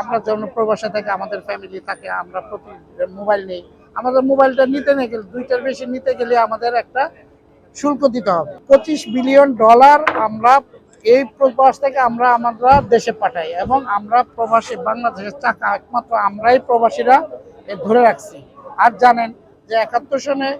আমরা যখন প্রবাসে থেকে, আমাদের ফ্যামিলি থাকে, আমরা প্রতি মোবাইল নেই। আমাদের মোবাইলটা নিতে না দুইটার বেশি নিতে গেলে আমাদের একটা শুল্ক দিতে হবে। পঁচিশ বিলিয়ন ডলার আমরা এই প্রবাস থেকে আমরা আমরা দেশে পাঠাই এবং আমরা প্রবাসী, বাংলাদেশের টাকা একমাত্র আমরাই প্রবাসীরা ধরে রাখছি। আর জানেন যে একাত্তর সনে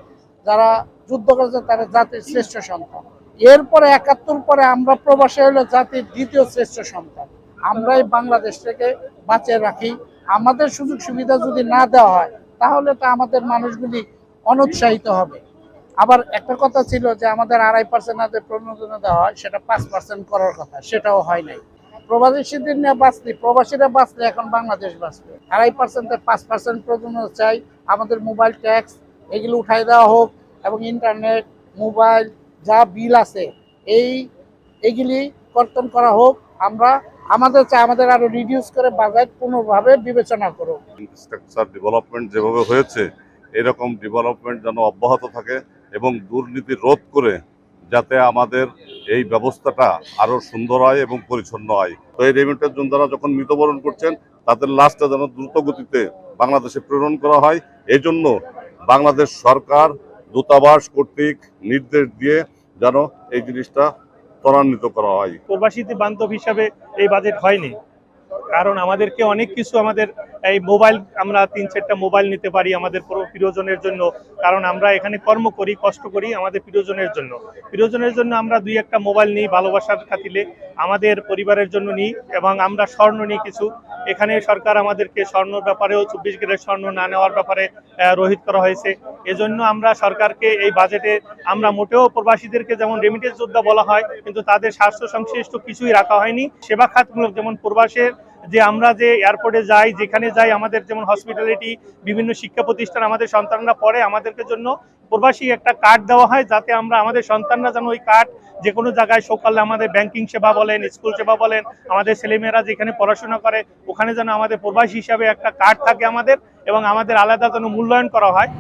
যারা যুদ্ধ করেছে, তারা জাতির শ্রেষ্ঠ সন্তান। এরপরে একাত্তর পরে আমরা প্রবাসী হলো জাতির দ্বিতীয় শ্রেষ্ঠ সন্তান। আমরাই বাংলাদেশ থেকে বাঁচিয়ে রাখি। আমাদের সুযোগ সুবিধা যদি না দেওয়া হয়, তাহলে তো আমাদের মানুষগুলি অনুৎসাহিত হবে। আবার একটা কথা ছিল যে আমাদের আড়াই পার্সেন্ট হাতে প্রণোদনা দেওয়া হয়, সেটা পাঁচ পার্সেন্ট করার কথা, সেটাও হয় নাই। প্রবাসীদের নিয়ে বাঁচলি, প্রবাসীরা বাঁচলে, এখন বাংলাদেশ বাঁচবে। আড়াই পার্সেন্টে পাঁচ পার্সেন্ট প্রণোদনা চাই, আমাদের মোবাইল ট্যাক্স এগুলো উঠাই দেওয়া হোক, এবং ইন্টারনেট মোবাইল যা বিল আছে, এই, এগুলি কর্তন করা হোক। আমরা আমাদের চাই, আমাদের আরও রিডিউস করে বাজেট পুনর্ভাবে বিবেচনা করুক। ইনফ্রাস্ট্রাকচার ডেভেলপমেন্ট যেভাবে হয়েছে, এরকম ডেভেলপমেন্ট যেন অব্যাহত থাকে এবং দুর্নীতি রোধ করে যাতে আমাদের এই ব্যবস্থাটা আরও সুন্দর হয় এবং পরিচ্ছন্ন হয়। তো এই রেমিটের যোদ্ধারা যখন মৃত্যুবরণ করছেন, তাদের লাশটা যেন দ্রুত গতিতে বাংলাদেশে প্রেরণ করা হয়। এই জন্য বাংলাদেশ সরকার দূতাবাস কর্তৃক নির্দেশ দিয়ে যেন এই জিনিসটা ত্বরান্বিত করা হয়। প্রবাসীতে বান্ধব হিসাবে এই বাজেট হয়নি। কারণ আমাদেরকে অনেক কিছু আমাদের এই মোবাইল আমরা তিন চারটা মোবাইল নিতে পারি আমাদের প্রিয়জনের জন্য। কারণ আমরা এখানে কর্ম করি, কষ্ট করি আমাদের প্রিয়জনের জন্য। প্রিয়জনের জন্য আমরা দুই একটা মোবাইল নিই ভালোবাসার খাতিলে আমাদের পরিবারের জন্য নিই এবং আমরা স্বর্ণ নিই কিছু। এখানে সরকার আমাদেরকে স্বর্ণর ব্যাপারেও চব্বিশ গ্রেড স্বর্ণ না নেওয়ার ব্যাপারে রোহিত করা হয়েছে। এজন্য আমরা সরকারকে এই বাজেটে, আমরা মোটেও প্রবাসীদেরকে যেমন রেমিটেন্স যোদ্ধা বলা হয়, কিন্তু তাদের স্বাস্থ্য সংশ্লিষ্ট কিছুই রাখা হয়নি। সেবা খাতমূলক যেমন প্রবাসের যে আমরা যে এয়ারপোর্টে যাই, যেখানে যাই, আমাদের যেমন হসপিটালিটি বিভিন্ন শিক্ষা প্রতিষ্ঠান আমাদের সন্তানরা পড়ে, আমাদেরকে জন্য প্রবাসী একটা কার্ড দেওয়া হয় যাতে আমরা আমাদের সন্তানরা যেন ওই কার্ড যে কোনো জায়গায় সকালে আমাদের ব্যাংকিং সেবা বলেন স্কুল সেবা বলেন, আমাদের ছেলেমেয়েরা যেখানে পড়াশোনা করে, ওখানে যেন আমাদের প্রবাসী হিসাবে একটা কার্ড থাকে আমাদের এবং আমাদের আলাদা যেন মূল্যায়ন করা হয়।